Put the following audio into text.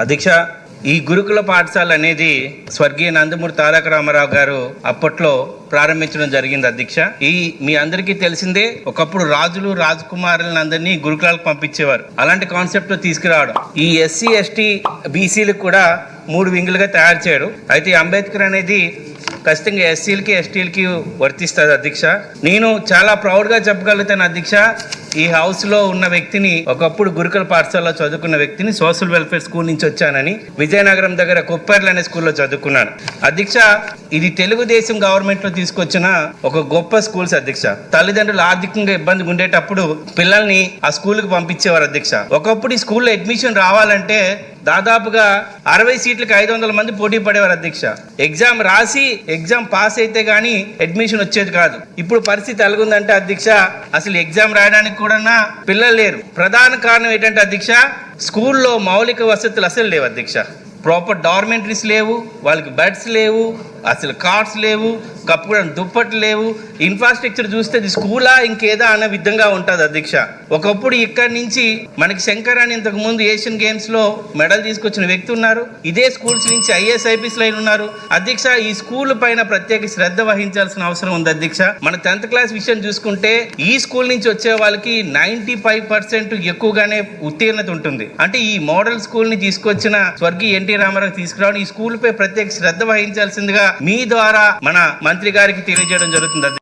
అధ్యక్ష ఈ గురుకుల పాఠశాల అనేది స్వర్గీయ నందమూరి తారక రామారావు గారు అప్పట్లో ప్రారంభించడం జరిగింది అధ్యక్ష. ఈ మీ అందరికీ తెలిసిందే ఒకప్పుడు రాజులు రాజకుమారులను అందరినీ గురుకులాలకు పంపించేవారు. అలాంటి కాన్సెప్ట్ తీసుకురావడం. ఈ ఎస్సీ ఎస్టీ బీసీలకు కూడా మూడు వింగులుగా తయారు చేయడం. అయితే అంబేద్కర్ అనేది ఖచ్చితంగా ఎస్సీలకి ఎస్టీలకి వర్తిస్తుంది అధ్యక్ష. నేను చాలా ప్రౌడ్గా చెప్పగలుగుతాను అధ్యక్ష. ఈ హౌస్లో ఉన్న వ్యక్తిని ఒకప్పుడు గురుకుల పాఠశాలలో చదువుకున్న వ్యక్తిని సోషల్ వెల్ఫేర్ స్కూల్ నుంచి వచ్చానని విజయనగరం దగ్గర కుప్పర్లు అనే స్కూల్లో చదువుకున్నాను. అధ్యక్ష ఇది తెలుగుదేశం గవర్నమెంట్లో తీసుకొచ్చిన ఒక గొప్ప స్కూల్స్ అధ్యక్ష. తల్లిదండ్రులు ఆర్థికంగా ఇబ్బంది ఉండేటప్పుడు పిల్లల్ని ఆ స్కూల్కి పంపించేవారు అధ్యక్ష. ఒకప్పుడు ఈ స్కూల్లో అడ్మిషన్ రావాలంటే దాదాపుగా అరవై సీట్లకు ఐదు వందల మంది పోటీ పడేవారు అధ్యక్ష. ఎగ్జామ్ రాసి ఎగ్జామ్ పాస్ అయితే గానీ అడ్మిషన్ వచ్చేది కాదు. ఇప్పుడు పరిస్థితి ఎలాగుందంటే అధ్యక్ష అసలు ఎగ్జామ్ రాయడానికి కూడా పిల్లలు లేరు. ప్రధాన కారణం ఏంటంటే అధ్యక్ష స్కూల్లో మౌలిక వసతులు అసలు లేవు అధ్యక్ష. ప్రాపర్ డార్మెంటరీస్ లేవు వాళ్ళకి బెడ్స్ లేవు అసలు కార్డ్స్ లేవు కప్పుకోవడం దుప్పట్లు లేవు. ఇన్ఫ్రాస్ట్రక్చర్ చూస్తే ఇది స్కూలా ఇంకేదా అన్న విధంగా ఉంటుంది అధ్యక్ష. ఒకప్పుడు ఇక్కడి నుంచి మనకి శంకర్ అని ఇంతకు ముందు ఏషియన్ గేమ్స్లో మెడల్ తీసుకొచ్చిన వ్యక్తి ఉన్నారు. ఇదే స్కూల్స్ నుంచి ఐఏఎస్ ఐపీఎస్ లైన్ ఉన్నారు. అధ్యక్ష ఈ స్కూల్ పైన ప్రత్యేక శ్రద్ధ వహించాల్సిన అవసరం ఉంది అధ్యక్ష. మన టెన్త్ క్లాస్ విషయం చూసుకుంటే ఈ స్కూల్ నుంచి వచ్చే వాళ్ళకి నైన్టీ ఫైవ్ పర్సెంట్ ఎక్కువగానే ఉత్తీర్ణత ఉంటుంది. అంటే ఈ మోడల్ స్కూల్ని తీసుకొచ్చిన స్వర్గీయ ఎన్టీ రామారావు తీసుకురావడం ఈ స్కూల్ పై ప్రత్యేక శ్రద్ధ వహించాల్సిందిగా మీ ద్వారా మన మంత్రి గారికి తెలియజేయడం జరుగుతుంది.